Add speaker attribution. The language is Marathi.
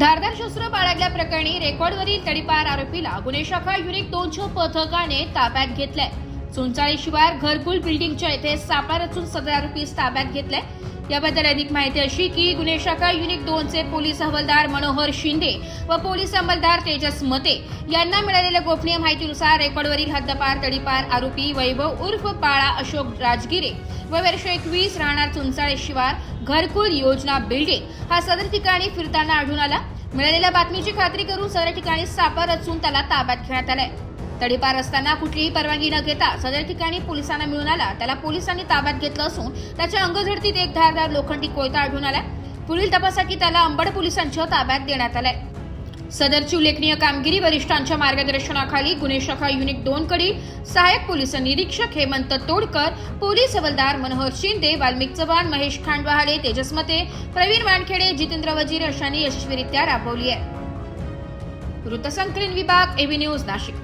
Speaker 1: धारदार शस्त्र बाळगल्याप्रकरणी रेकॉर्डवरील तडीपार आरोपीला गुन्हे शाखा युनिक दोनशे पथकाने ताब्यात घेतलंय. चुंचाळी शिवार घरकुल बिल्डिंगच्या येथे सापळा रचून सदर आरोपीस ताब्यात घेतलंय याबद्दल अधिक माहिती अशी की गुन्हे शाखा युनिक दोनचे पोलीस हवालदार मनोहर शिंदे व पोलीस अंमलदार तेजस मते यांना मिळालेल्या गोपनीय माहितीनुसार रेकॉर्डवरील हद्दपार तडीपार आरोपी वैभव उर्फ बाळा अशोक राजगिरे व वर्ष एकवीस राहणार चुंचाळे शिवार घरकुल योजना बिल्डिंग हा सदर ठिकाणी फिरताना आढळून आला. मिळालेल्या बातमीची खात्री करून सदर ठिकाणी सापर रचून त्याला ताब्यात घेण्यात आलाय. तडीपार असताना कुठलीही परवानगी न घेता सदर ठिकाणी पोलिसांना मिळून आला. त्याला पोलिसांनी ताब्यात घेतलं असून त्याच्या अंगझडतीत एक धारदार लोखंडी कोयता आढळून आलाय. पुढील तपासाठी त्याला अंबड पोलिसांच्या ताब्यात देण्यात आलाय. सदरची उल्लेखनीय कामगिरी वरिष्ठांच्या मार्गदर्शनाखाली गुन्हे शाखा युनिट दोन कडील सहाय्यक पोलीस निरीक्षक हेमंत तोडकर पोलीस हवलदार मनोहर शिंदे वाल्मिक चव्हाण महेश खांडवाहाडे तेजस मते प्रवीण वानखेडे जितेंद्र वजीर अशांनी यशस्वीरित्या राबवली आहे. वृत्तसंकलन विभाग एव्ही न्यूज नाशिक.